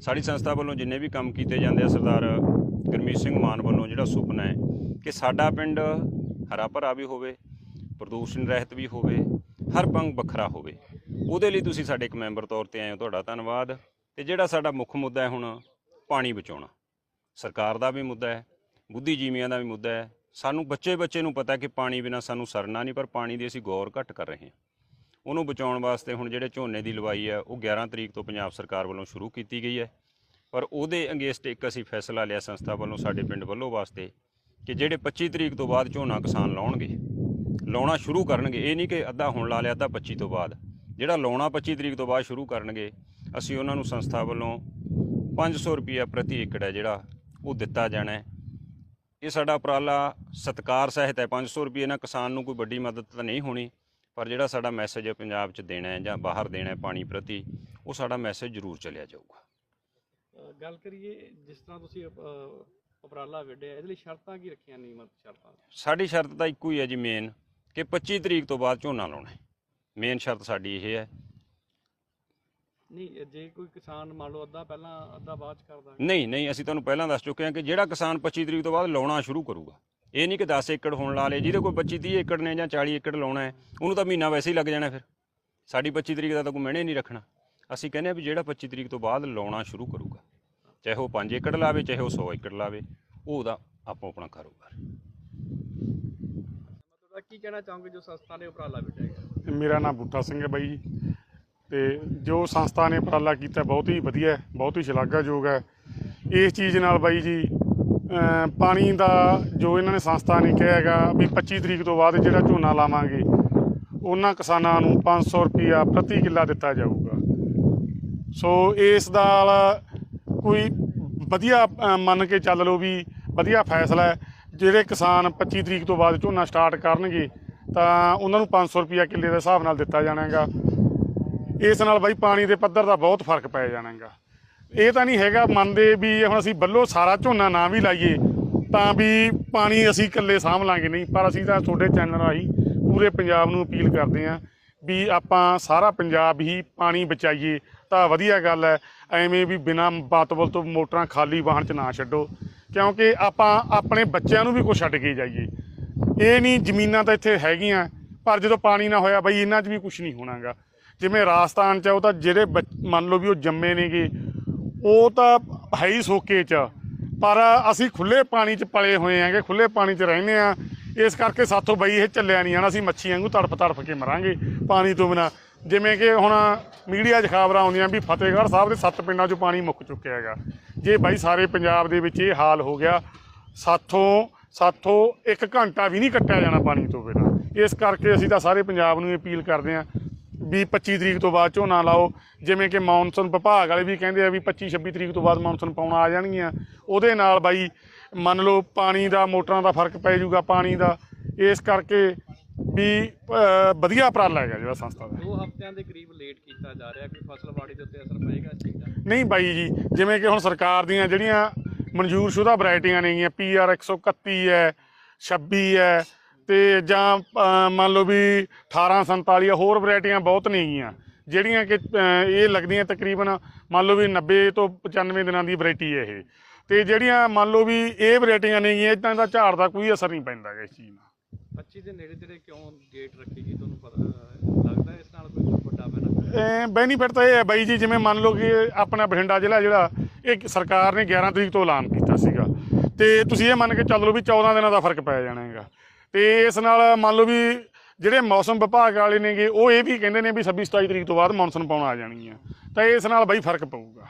ਸਾਡੀ ਸੰਸਥਾ ਵੱਲੋਂ ਜਿੰਨੇ ਵੀ ਕੰਮ ਕੀਤੇ ਜਾਂਦੇ ਆ, ਸਰਦਾਰ ਗੁਰਮੀਤ ਸਿੰਘ ਮਾਨ ਵੱਲੋਂ ਜਿਹੜਾ ਸੁਪਨਾ ਹੈ ਕਿ ਸਾਡਾ ਪਿੰਡ ਹਰਾ ਭਰਾ ਵੀ ਹੋਵੇ, ਪ੍ਰਦੂਸ਼ਣ ਰਹਿਤ ਵੀ ਹੋਵੇ, ਹਰ ਪੰਗ ਵੱਖਰਾ ਹੋਵੇ, ਉਹਦੇ ਲਈ ਤੁਸੀਂ ਸਾਡੇ ਇੱਕ ਮੈਂਬਰ ਤੌਰ ਤੇ ਆਏ ਹੋ, ਤੁਹਾਡਾ ਧੰਨਵਾਦ। ਤੇ ਜਿਹੜਾ ਸਾਡਾ ਮੁੱਖ ਮੁੱਦਾ ਹੈ ਹੁਣ ਪਾਣੀ ਬਚਾਉਣਾ, ਸਰਕਾਰ ਦਾ ਵੀ ਮੁੱਦਾ ਹੈ, ਬੁੱਧੀਜੀਵੀਆਂ ਦਾ ਵੀ ਮੁੱਦਾ ਹੈ। ਸਾਨੂੰ ਬੱਚੇ ਬੱਚੇ ਨੂੰ ਪਤਾ ਕਿ ਪਾਣੀ ਬਿਨਾ ਸਾਨੂੰ ਸਰਨਾ ਨਹੀਂ, ਪਰ ਪਾਣੀ ਦੀ ਅਸੀਂ ਗੌਰ ਘੱਟ ਕਰ ਰਹੇ ਹਾਂ। ਉਹਨੂੰ ਬਚਾਉਣ ਵਾਸਤੇ ਹੁਣ ਜਿਹੜੇ ਝੋਨੇ ਦੀ ਲਵਾਈ ਹੈ ਉਹ 11 ਤਰੀਕ ਤੋਂ ਪੰਜਾਬ ਸਰਕਾਰ ਵੱਲੋਂ ਸ਼ੁਰੂ ਕੀਤੀ ਗਈ ਹੈ। ਪਰ ਉਹਦੇ ਅਗੇਂਸਟ ਇੱਕ ਅਸੀਂ ਫੈਸਲਾ ਲਿਆ ਸੰਸਥਾ ਵੱਲੋਂ ਸਾਡੇ ਪਿੰਡ ਵੱਲੋਂ ਵਾਸਤੇ ਕਿ ਜਿਹੜੇ 25 ਤਰੀਕ ਤੋਂ ਬਾਅਦ ਝੋਨਾ ਕਿਸਾਨ ਲਾਉਣਗੇ, ਲਾਉਣਾ ਸ਼ੁਰੂ ਕਰਨਗੇ। ਇਹ ਨਹੀਂ ਕਿ ਅੱਧਾ ਹੁਣ ਲਾ ਲਿਆ ਤਾਂ 25 ਤੋਂ ਬਾਅਦ। ਜਿਹੜਾ ਲਾਉਣਾ 25 ਤਰੀਕ ਤੋਂ ਬਾਅਦ ਸ਼ੁਰੂ ਕਰਨਗੇ, ਅਸੀਂ ਉਹਨਾਂ ਨੂੰ ਸੰਸਥਾ ਵੱਲੋਂ 500 ਰੁਪਏ ਪ੍ਰਤੀ ਏਕੜ ਹੈ ਜਿਹੜਾ ਉਹ ਦਿੱਤਾ ਜਾਣਾ ਹੈ। ਇਹ ਸਾਡਾ ਉਪਰਾਲਾ ਸਤਕਾਰ ਸਹਿਤ ਹੈ। 500 ਰੁਪਏ ਨਾਲ ਕਿਸਾਨ ਨੂੰ ਕੋਈ ਵੱਡੀ ਮਦਦ ਤਾਂ ਨਹੀਂ ਹੋਣੀ। ਪਰ ਜਿਹੜਾ ਸਾਡਾ ਮੈਸੇਜ ਹੈ ਪੰਜਾਬ 'ਚ ਦੇਣਾ ਹੈ ਜਾਂ ਬਾਹਰ ਦੇਣਾ ਹੈ ਪਾਣੀ ਪ੍ਰਤੀ ਉਹ ਸਾਡਾ ਮੈਸੇਜ ਜ਼ਰੂਰ ਚੱਲਿਆ ਜਾਊਗਾ। ਗੱਲ ਕਰੀਏ ਜਿਸ ਤਰ੍ਹਾਂ ਤੁਸੀਂ ਉਪਰਾਲਾ ਵਿੱਢਿਆ ਇਹਦੇ ਲਈ ਸ਼ਰਤਾਂ ਕੀ ਰੱਖੀਆਂ ਨਿਯਮਤ ਸ਼ਰਤਾਂ ਸਾਡੀ ਸ਼ਰਤ ਤਾਂ ਇੱਕੋ ਹੀ ਹੈ ਜੀ ਮੇਨ ਕਿ 25 ਤਰੀਕ ਤੋਂ ਬਾਅਦ ਝੋਨਾ ਲਾਉਣਾ ਹੈ। ਮੇਨ ਸ਼ਰਤ ਸਾਡੀ ਇਹ ਹੈ। ਨਹੀਂ ਜੇ ਕੋਈ ਕਿਸਾਨ ਮੰਨ ਲਓ ਅੱਧਾ ਪਹਿਲਾਂ ਅੱਧਾ ਬਾਅਦ ਚ ਕਰਦਾ ਨਹੀਂ ਨਹੀਂ ਅਸੀਂ ਤੁਹਾਨੂੰ ਪਹਿਲਾਂ ਦੱਸ ਚੁੱਕੇ ਹਾਂ ਕਿ ਜਿਹੜਾ ਕਿਸਾਨ 25 ਤਰੀਕ ਤੋਂ ਬਾਅਦ ਲਾਉਣਾ ਸ਼ੁਰੂ ਕਰੂਗਾ ਇਹ ਨਹੀਂ ਕਿ 10 ਏਕੜ ਹੋਣ ਲਾ ਲੇ ਜਿਹਦੇ ਕੋਲ 25 30 ਏਕੜ ਨੇ ਜਾਂ 40 ਏਕੜ ਲਾਉਣਾ ਹੈ ਉਹਨੂੰ ਤਾਂ ਮਹੀਨਾ ਵੈਸੇ ਹੀ ਲੱਗ ਜਾਣਾ ਫਿਰ। ਸਾਡੀ 25 ਤਰੀਕ ਦਾ ਤਾਂ ਕੋਈ ਮਹੀਨੇ ਨਹੀਂ ਰੱਖਣਾ। ਅਸੀਂ ਕਹਿੰਦੇ ਆ ਵੀ ਜਿਹੜਾ 25 ਤਰੀਕ ਤੋਂ ਬਾਅਦ ਲਾਉਣਾ ਸ਼ੁਰੂ ਕਰੂਗਾ ਚਾਹੇ ਉਹ 5 ਏਕੜ ਲਾਵੇ ਚਾਹੇ ਉਹ 100 ਏਕੜ ਲਾਵੇ ਉਹ ਉਹਦਾ ਆਪੋ ਆਪਣਾ ਕਾਰੋਬਾਰ। ਮਤਲਬ ਕੀ ਕਹਿਣਾ ਚਾਹੋਗੇ ਜੋ ਸੰਸਥਾ ਨੇ ਉਪਰਾਲਾ ਗਿਆ ਮੇਰਾ ਨਾਮ ਬੂਟਾ ਸਿੰਘ ਹੈ ਬਾਈ ਜੀ। ਤੇ ਜੋ ਸੰਸਥਾ ਨੇ ਉਪਰਾਲਾ ਕੀਤਾ ਬਹੁਤ ਹੀ ਵਧੀਆ ਹੈ ਬਹੁਤ ਹੀ ਸ਼ਲਾਘਾਯੋਗ ਹੈ। ਇਸ ਚੀਜ਼ ਨਾਲ ਬਾਈ ਜੀ ਪਾਣੀ ਦਾ ਜੋ ਇਹਨਾਂ ਨੇ ਸੰਸਥਾ ਨੇ ਕਿਹਾ ਹੈਗਾ ਵੀ 25 ਤਰੀਕ ਤੋਂ ਬਾਅਦ ਜਿਹੜਾ ਝੋਨਾ ਲਾਵਾਂਗੇ, ਉਹਨਾਂ ਕਿਸਾਨਾਂ ਨੂੰ 500 ਰੁਪਿਆ ਪ੍ਰਤੀ ਕਿੱਲਾ ਦਿੱਤਾ ਜਾਊਗਾ। ਸੋ ਇਸ ਦਾ ਕੋਈ ਵਧੀਆ ਮੰਨ ਕੇ ਚੱਲ ਲਓ ਵੀ ਵਧੀਆ ਫੈਸਲਾ ਹੈ। ਜਿਹੜੇ ਕਿਸਾਨ 25 ਤਰੀਕ ਤੋਂ ਬਾਅਦ ਝੋਨਾ ਸਟਾਰਟ ਕਰਨਗੇ, ਤਾਂ ਉਹਨਾਂ ਨੂੰ 500 ਰੁਪਿਆ ਕਿੱਲੇ ਦੇ ਹਿਸਾਬ ਨਾਲ ਦਿੱਤਾ ਜਾਣਾ ਹੈਗਾ। ਇਸ ਨਾਲ ਬਾਈ ਪਾਣੀ ਦੇ ਪੱਧਰ ਦਾ ਬਹੁਤ ਫ਼ਰਕ ਪੈ ਜਾਣਾ ਹੈਗਾ। ਇਹ ਤਾਂ ਨਹੀਂ ਹੈਗਾ ਮੰਨਦੇ ਵੀ ਹੁਣ ਅਸੀਂ ਬੱਲੋ ਸਾਰਾ ਝੋਨਾ ਨਾ ਵੀ ਲਾਈਏ ਤਾਂ ਵੀ ਪਾਣੀ ਅਸੀਂ ਇਕੱਲੇ ਸਾਂਭ ਲਾਂਗੇ ਨਹੀਂ ਪਰ ਅਸੀਂ ਤਾਂ ਤੁਹਾਡੇ ਚੈਨਲ ਰਾਹੀਂ ਪੂਰੇ ਪੰਜਾਬ ਨੂੰ ਅਪੀਲ ਕਰਦੇ ਹਾਂ ਵੀ ਆਪਾਂ ਸਾਰਾ ਪੰਜਾਬ ਹੀ ਪਾਣੀ ਬਚਾਈਏ ਤਾਂ ਵਧੀਆ ਗੱਲ ਹੈ ਐਵੇਂ ਵੀ ਬਿਨਾਂ ਬਾਤਬਲ ਤੋਂ ਮੋਟਰਾਂ ਖਾਲੀ ਵਾਹਣ ਚ ਨਾ ਛੱਡੋ ਕਿਉਂਕਿ ਆਪਾਂ ਆਪਣੇ ਬੱਚਿਆਂ ਨੂੰ ਵੀ ਕੁਛ ਛੱਡ ਕੇ ਜਾਈਏ। ਇਹ ਨਹੀਂ ਜ਼ਮੀਨਾਂ ਤਾਂ ਇੱਥੇ ਹੈਗੀਆਂ ਪਰ ਜਦੋਂ ਪਾਣੀ ਨਾ ਹੋਇਆ ਬਈ ਇਹਨਾਂ 'ਚ ਵੀ ਕੁਝ ਨਹੀਂ ਹੋਣਾਗਾ। ਜਿਵੇਂ ਰਾਜਸਥਾਨ 'ਚ ਆ, ਉਹ ਤਾਂ ਜਿਹੜੇ ਬੱਚ- ਮੰਨ ਲਓ ਵੀ ਉਹ ਜੰਮੇ ਨੇਗੇ ਉਹ ਤਾਂ ਹੈ ਹੀ ਸੋਕੇ 'ਚ। ਪਰ ਅਸੀਂ ਖੁੱਲੇ ਪਾਣੀ 'ਚ ਪਲੇ ਹੋਏ ਆਂਗੇ ਖੁੱਲੇ ਪਾਣੀ 'ਚ ਰਹਿੰਦੇ ਆ ਇਸ ਕਰਕੇ ਸਾਥੋਂ ਬਈ ਇਹ ਚੱਲਿਆ ਨਹੀਂ ਜਾਣਾ, ਅਸੀਂ ਮੱਛੀ ਵਾਂਗੂ ਤੜਫ ਤੜਫ ਕੇ ਮਰਾਂਗੇ ਪਾਣੀ ਤੋਂ ਬਿਨਾ। ਜਿਵੇਂ ਕਿ ਹੁਣ ਮੀਡੀਆ 'ਚ ਖਬਰਾਂ ਆਉਂਦੀਆਂ ਵੀ ਫਤਿਹਗੜ੍ਹ ਸਾਹਿਬ ਦੇ ਸੱਤ ਪਿੰਡਾਂ 'ਚੋਂ ਪਾਣੀ ਮੁੱਕ ਚੁੱਕਿਆ ਹੈਗਾ। ਜੇ ਬਾਈ ਸਾਰੇ ਪੰਜਾਬ ਦੇ ਵਿੱਚ ਇਹ ਹਾਲ ਹੋ ਗਿਆ, ਸਾਥੋਂ ਸਾਥੋਂ ਇੱਕ ਘੰਟਾ ਵੀ ਨਹੀਂ ਕੱਟਿਆ ਜਾਣਾ ਪਾਣੀ ਤੋਂ ਬਿਨਾ। ਇਸ ਕਰਕੇ ਅਸੀਂ ਤਾਂ ਸਾਰੇ ਪੰਜਾਬ ਨੂੰ ਅਪੀਲ ਕਰਦੇ ਹਾਂ ਵੀ 25 ਤਰੀਕ ਤੋਂ ਬਾਅਦ ਝੋਨਾ ਲਾਓ। ਜਿਵੇਂ ਕਿ ਮੌਨਸੂਨ ਵਿਭਾਗ ਵਾਲੇ ਵੀ ਕਹਿੰਦੇ ਆ ਵੀ 25 26 ਤਰੀਕ ਤੋਂ ਬਾਅਦ ਮੌਨਸੂਨ ਪਾਉਣਾ ਆ ਜਾਣਗੀਆਂ। ਉਹਦੇ ਨਾਲ ਬਾਈ ਮੰਨ ਲਓ ਪਾਣੀ ਦਾ ਮੋਟਰਾਂ ਦਾ ਫ਼ਰਕ ਪੈ ਜਾਊਗਾ ਪਾਣੀ ਦਾ। ਇਸ ਕਰਕੇ ਵੀ ਵਧੀਆ ਉਪਰਾਲਾ ਹੈਗਾ ਜਿਹੜਾ ਸੰਸਥਾ ਦਾ। ਦੋ ਹਫ਼ਤਿਆਂ ਦੇ ਕਰੀਬ ਲੇਟ ਕੀਤਾ ਜਾ ਰਿਹਾ ਕੋਈ ਫਸਲਵਾੜੀ ਦੇ ਉੱਤੇ ਅਸਰ ਪਏਗਾ ਇਸ ਚੀਜ਼ ਦਾ? ਨਹੀਂ ਬਾਈ ਜੀ ਜਿਵੇਂ ਕਿ ਹੁਣ ਸਰਕਾਰ ਦੀਆਂ ਜਿਹੜੀਆਂ ਮਨਜ਼ੂਰਸ਼ੁਦਾ ਵੈਰਾਈਟੀਆਂ ਨੇਗੀਆਂ ਪੀਆਰ 131 ਹੈ 26 ਹੈ ਤੇ ਜਾਂ ਮੰਨ ਲਓ ਵੀ 1847 ਹੋਰ ਵੈਰਾਈਟੀਆਂ ਬਹੁਤ ਨੇਗੀਆਂ ਜਿਹੜੀਆਂ ਕਿ ਇਹ ਲੱਗਦੀਆਂ ਤਕਰੀਬਨ ਮੰਨ ਲਓ ਵੀ 90 ਤੋਂ 95 ਦਿਨਾਂ ਦੀ ਵੈਰਾਈਟੀ ਹੈ ਇਹ। ਤੇ ਜਿਹੜੀਆਂ ਮੰਨ ਲਓ ਵੀ ਇਹ ਵੈਰਾਈਟੀਆਂ ਨੇਗੀਆਂ ਇਦਾਂ ਦਾ ਝਾੜ ਦਾ ਕੋਈ ਅਸਰ ਨਹੀਂ ਪੈਂਦਾ ਇਸ ਚੀਜ਼ ਨਾਲ। 25 ਦੇ ਨੇੜੇ ਤੇੜੇ ਕਿਉਂ ਗੇਟ ਰੱਖੀ ਗਈ ਤੁਹਾਨੂੰ ਪਤਾ ਲੱਗਦਾ ਇਸ ਨਾਲ ਕੋਈ ਵੱਡਾ ਬੈਨੀਫਿਟ ਬੈਨੀਫਿਟ ਤਾਂ ਇਹ ਹੈ ਬਾਈ ਜੀ ਜਿਵੇਂ ਮੰਨ ਲਓ ਕਿ ਆਪਣਾ ਬਠਿੰਡਾ ਜ਼ਿਲ੍ਹਾ ਜਿਹੜਾ ਇਹ ਸਰਕਾਰ ਨੇ 11 ਤਰੀਕ ਤੋਂ ਐਲਾਨ ਕੀਤਾ ਸੀਗਾ। ਤੇ ਤੁਸੀਂ ਇਹ ਮੰਨ ਕੇ ਚੱਲ ਲਓ ਵੀ 14 ਦਿਨਾਂ ਦਾ ਫ਼ਰਕ ਪੈ ਜਾਣਾ ਹੈਗਾ। ਤੇ ਇਸ ਨਾਲ ਮੰਨ ਲਓ ਵੀ ਜਿਹੜੇ ਮੌਸਮ ਵਿਭਾਗ ਵਾਲੇ ਨੇਗੇ, ਉਹ ਇਹ ਵੀ ਕਹਿੰਦੇ ਨੇ ਵੀ 26 27 ਤਰੀਕ ਤੋਂ ਬਾਅਦ ਮੌਨਸੂਨ ਪਾਉਣ ਆ ਜਾਣੀ ਆ। ਤਾਂ ਇਸ ਨਾਲ ਬਈ ਫ਼ਰਕ ਪਊਗਾ।